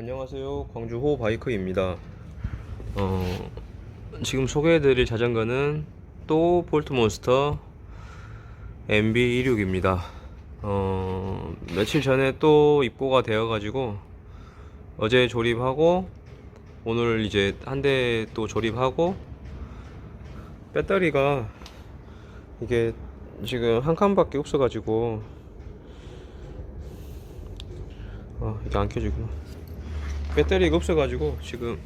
안녕하세요. 광주 호 바이크입니다. 어, 지금 소개해드릴 자전거는 또 볼트몬스터 MB26입니다. 어, 며칠 전에 또 입고가 되어 가지고 어제 조립하고 오늘 이제 한 대 또 조립하고 배터리가 이게 지금 한 칸밖에 없어 가지고 아 이게 안 켜지구나 배터리가 없어가지고 지금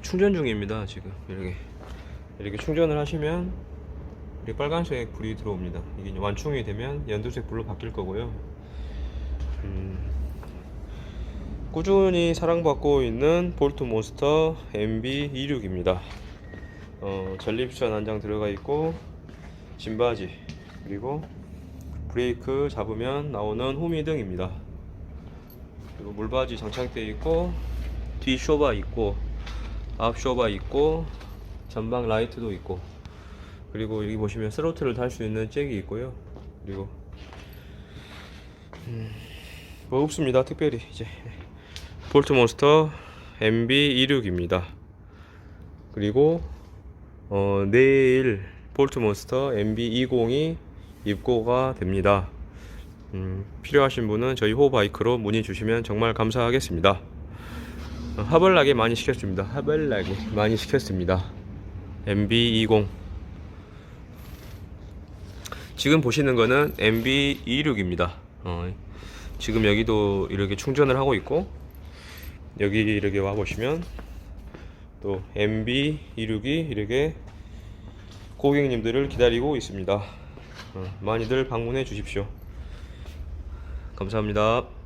충전 중입니다 지금. 이렇게 이렇게 충전을 하시면 이렇게 빨간색 불이 들어옵니다. 이게 완충이 되면 연두색 불로 바뀔 거고요. 음, 꾸준히 사랑받고 있는 볼트 몬스터 MB26입니다. 어, 전립선 한 장 들어가 있고 짐바지 그리고 브레이크 잡으면 나오는 호미등입니다 그리고 물바지 장착되어 있고 뒤 쇼바 있고 앞 쇼바 있고 전방 라이트도 있고. 그리고 여기 보시면 스로틀을 달수 있는 잭이 있고요. 그리고 음, 뭐 없습니다 특별히. 이제 볼트몬스터 MB26입니다. 그리고 어, 내일 볼트몬스터 MB20이 입고가 됩니다 음, 필요하신 분은 저희 호바이크로 문의 주시면 정말 감사하겠습니다. 어, 하벌나게 많이 시켰습니다. 하벌나게 많이 시켰습니다. MB20 지금 보시는 거는 MB26입니다. 어, 지금 여기도 이렇게 충전을 하고 있고 여기 이렇게 와 보시면 또 MB26이 이렇게 고객님들을 기다리고 있습니다. 어, 많이들 방문해 주십시오. 감사합니다.